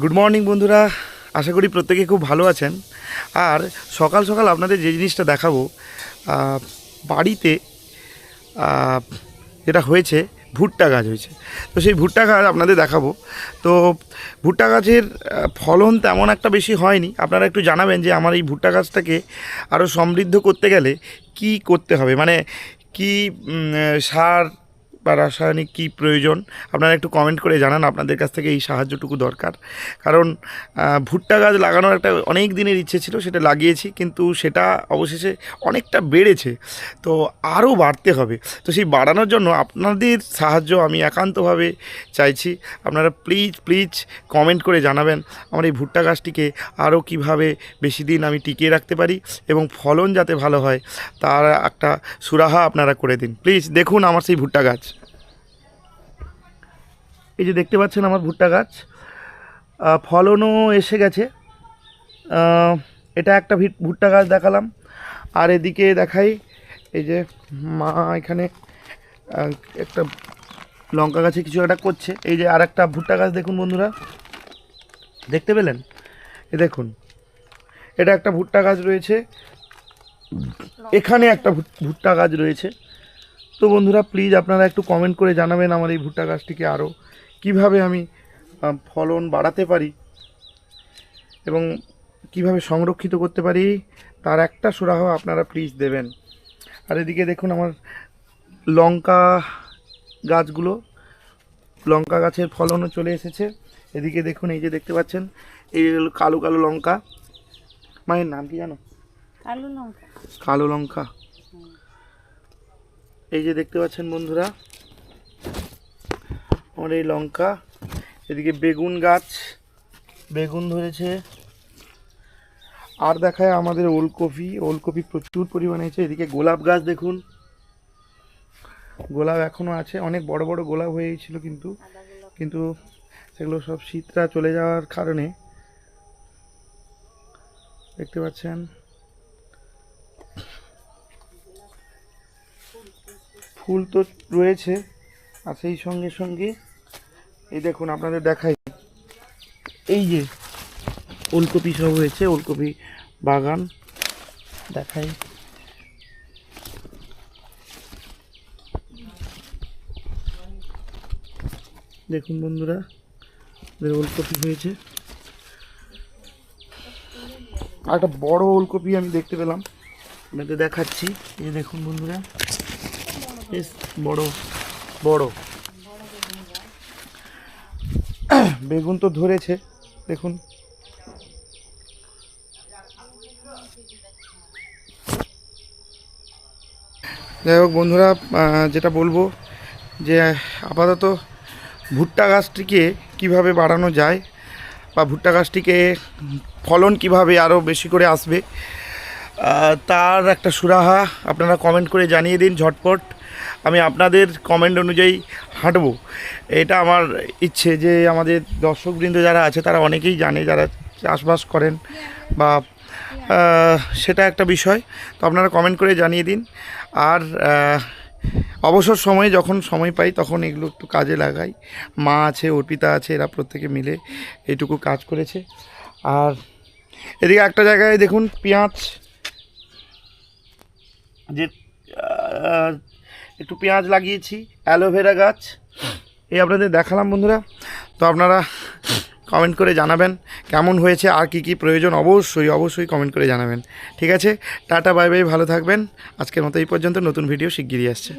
Good morning বন্ধুরা। আশা করি প্রত্যেকে খুব ভালো আছেন। আর সকাল সকাল আপনাদের যে জিনিসটা দেখাবো বাড়িতে যেটা হয়েছে, ভুট্টা গাছ হয়েছে। তো সেই ভুট্টা গাছ আপনাদের দেখাবো। তো ভুট্টা গাছের ফলন তেমন একটা বেশি হয়নি। আপনারা একটু জানাবেন যে আমার এই ভুট্টা গাছটাকে আরও সমৃদ্ধ করতে গেলে কি করতে হবে? মানে কি সার বা রাসায়নিক কী প্রয়োজন? আপনারা একটু কমেন্ট করে জানান, আপনাদের কাছ থেকে এই সাহায্যটুকু দরকার। কারণ ভুট্টা গাছ লাগানোর একটা অনেক দিনের ইচ্ছে ছিল, সেটা লাগিয়েছি, কিন্তু সেটা অবশেষে অনেকটা বেড়েছে। তো আরও বাড়তে হবে। তো সেই বাড়ানোর জন্য আপনাদের সাহায্য আমি একান্তভাবে চাইছি। আপনারা প্লিজ প্লিজ কমেন্ট করে জানাবেন, আমার এই ভুট্টা গাছটিকে আরও কীভাবে বেশি দিন আমি টিকিয়ে রাখতে পারি এবং ফলন যাতে ভালো হয়, তার একটা সুরাহা আপনারা করে দিন। প্লিজ দেখুন আমার সেই ভুট্টা গাছ। এই যে দেখতে পাচ্ছেন আমার ভুট্টা গাছ। ফলনও এসে গেছে। এটা একটা ভিট- ভুট্টা গাছ দেখালাম। আর এদিকে দেখাই, এই যে মা এখানে একটা লঙ্কা গাছে কিছু একটা করছে। এই যে আর একটা ভুট্টা গাছ দেখুন বন্ধুরা। দেখতে পেলেন? এ দেখুন, এটা একটা ভুট্টা গাছ রয়েছে। এখানে একটা ভুট- ভুট্টা গাছ রয়েছে। তো বন্ধুরা প্লিজ আপনারা একটু কমেন্ট করে জানাবেন আমার এই ভুট্টা গাছটিকে আরও। কীভাবে আমি ফলন বাড়াতে পারি এবং কীভাবে সংরক্ষিত করতে পারি তার একটা সুরাহ আপনারা প্লিজ দেবেন। আর এদিকে দেখুন আমার লঙ্কা গাছগুলো লঙ্কা গাছের ফলনও চলে এসেছে। এদিকে দেখুন এই যে দেখতে পাচ্ছেন এই কালো কালো লঙ্কা। মায়ের নাম কি জানো? কালো লঙ্কা। কালো লঙ্কা। এই যে দেখতে পাচ্ছেন বন্ধুরা আমার এই লঙ্কা, এদিকে বেগুন গাছ, বেগুন ধরেছে। আর দেখায় আমাদের ওলকপি ওলকপি প্রচুর পরিমাণে আছে এদিকে গোলাপ গাছ দেখুন। গোলাপ এখনও আছে। অনেক বড় বড় গোলাপ হয়ে হয়েছিল কিন্তু কিন্তু সেগুলো সব শীতটা চলে যাওয়ার কারণে। দেখতে পাচ্ছেন? ফুল তো রয়েছে, আর সেই সঙ্গে সঙ্গে এই দেখুন, আপনাদের দেখাই। এই যে ওলকপি সব হয়েছে, ওলকপি বাগান। দেখাই। দেখুন বন্ধুরা ওলকপি হয়েছে। একটা বড় ওলকপি আমি দেখতে পেলাম। আপনাদের দেখাচ্ছি। এই দেখুন বন্ধুরা, বেশ বড় বড়। বেগুন তো ধরেছে, দেখুন। যাই হোক বন্ধুরা যেটা বলব যে আপাতত ভুট্টা গাছটিকে কীভাবে বাড়ানো যায় বা ভুট্টা গাছটিকে ফলন কীভাবে আরও বেশি করে আসবে তার একটা সুরাহা আপনারা কমেন্ট করে জানিয়ে দিন ঝটপট। আমি আপনাদের কমেন্ট অনুযায়ী হাঁটবো। এটা আমার ইচ্ছে যে আমাদের দর্শকবৃন্দ যারা আছে, তারা অনেকেই জানে যারা চাষবাস করেন বা সেটা একটা বিষয়। তো আপনারা কমেন্ট করে জানিয়ে দিন। আর অবসর সময়ে যখন সময় পাই, তখন এগুলো একটু কাজে লাগাই। মা আছে, অর্পিতা আছে, এরা প্রত্যেকে মিলে এইটুকু কাজ করেছে। আর, এদিকে একটা জায়গায় দেখুন, পেঁয়াজ যে একটু পেঁয়াজ লাগিয়েছি অ্যালোভেরা গাছ। এই আপনাদের দেখালাম বন্ধুরা। তো আপনারা কমেন্ট করে জানাবেন কেমন হয়েছে, আর কি কি প্রয়োজন, অবশ্যই অবশ্যই কমেন্ট করে জানাবেন। ঠিক আছে? টাটা বাই বাই ভালো থাকবেন। আজকের মতো এই পর্যন্ত। নতুন ভিডিও শিগগিরই আসছে।